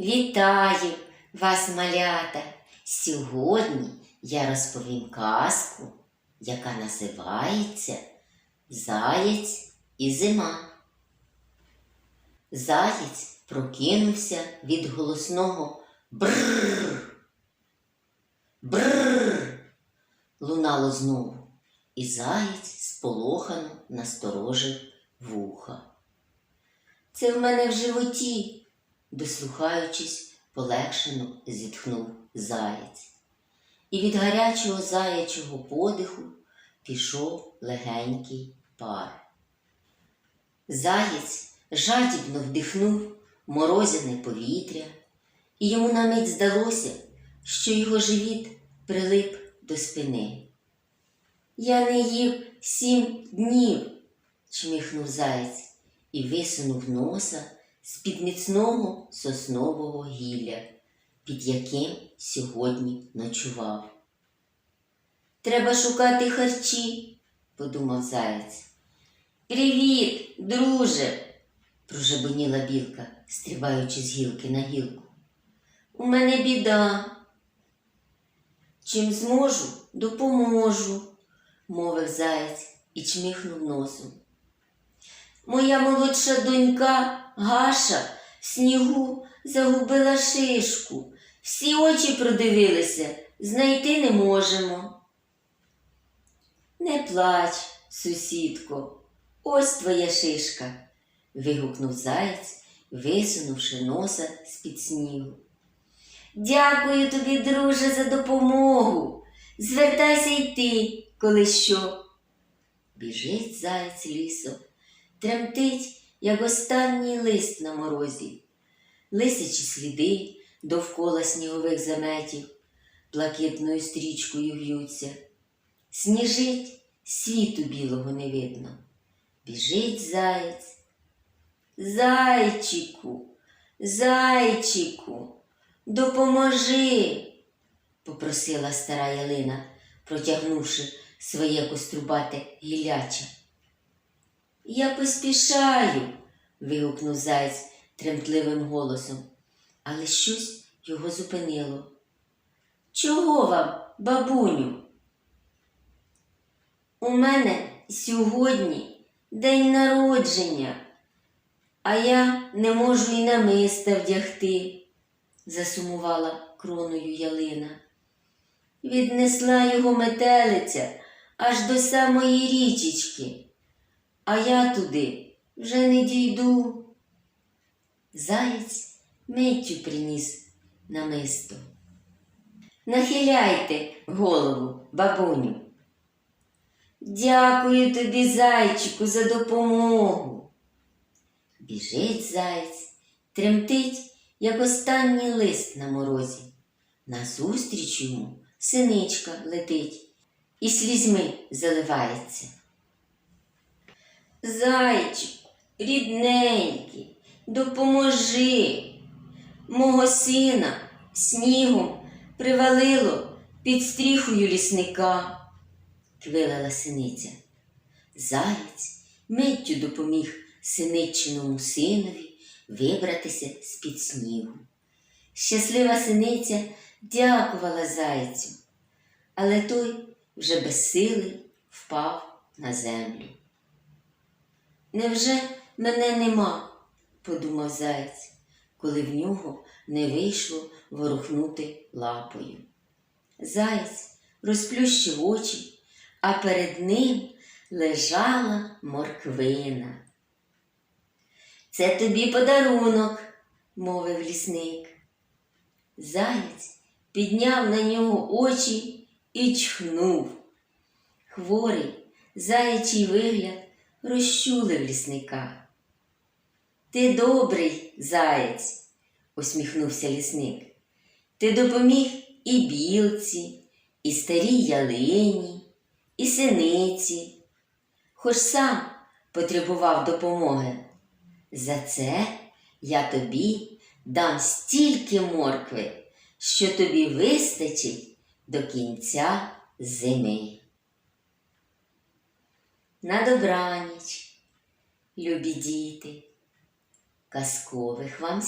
Вітаю вас, малята! Сьогодні я розповім казку, яка називається Заєць і зима. Заєць прокинувся від голосного бррр. Бррр. Лунало знову, і заєць сполохано насторожив вуха. Це в мене в животі, дослухаючись, полегшено зітхнув заєць. І від гарячого заячого подиху пішов легенький пар. Заєць жадібно вдихнув морозяне повітря, і йому на мить здалося, що його живіт прилип до спини. Я не їв сім днів, чміхнув заєць і висунув носа з-під міцного соснового гілля, під яким сьогодні ночував. Треба шукати харчі, подумав заєць. Привіт, друже, прожебоніла білка, стрибаючи з гілки на гілку. У мене біда. Чим зможу, допоможу, мовив заєць і чмихнув носом. Моя молодша донька Гаша в снігу загубила шишку. Всі очі продивилися, знайти не можемо. Не плач, сусідко, ось твоя шишка, вигукнув заєць, висунувши носа з-під снігу. Дякую тобі, друже, за допомогу. Звертайся й ти, коли що. Біжить заєць лісом, тремтить, як останній лист на морозі, лисячі сліди довкола снігових заметів, блакитною стрічкою в'ються. Сніжить, світу білого не видно. Біжить заєць. Зайчику, зайчику, допоможи, попросила стара ялина, протягнувши своє кострубате гіляче. Я поспішаю, вигукнув заєць тремтливим голосом, але щось його зупинило. Чого вам, бабуню? У мене сьогодні день народження, а я не можу і намиста вдягти, засумувала кроною ялина. Віднесла його метелиця аж до самої річечки, а я туди вже не дійду. Заєць миттю приніс намисто. Нахиляйте голову, бабуню. Дякую тобі, зайчику, за допомогу. Біжить заєць, тремтить, як останній лист на морозі. Назустріч йому синичка летить і слізьми заливається. Зайчику, рідненький, допоможи. Мого сина снігом привалило під стріхою лісника, квилила синиця. Заєць миттю допоміг синиччиному синові вибратися з-під снігу. Щаслива синиця дякувала зайцю, але той вже безсилий впав на землю. Невже мене нема? подумав заєць, коли в нього не вийшло ворухнути лапою. Заєць розплющив очі, а перед ним лежала морквина. Це тобі подарунок, мовив лісник. Заєць підняв на нього очі і чхнув. Хворий заячий вигляд розчулив лісника. Ти добрий заєць, усміхнувся лісник. Ти допоміг і білці, і старій ялині, і синиці, хоч сам потребував допомоги. За це я тобі дам стільки моркви, що тобі вистачить до кінця зими. На добраніч, любі діти, казкових вам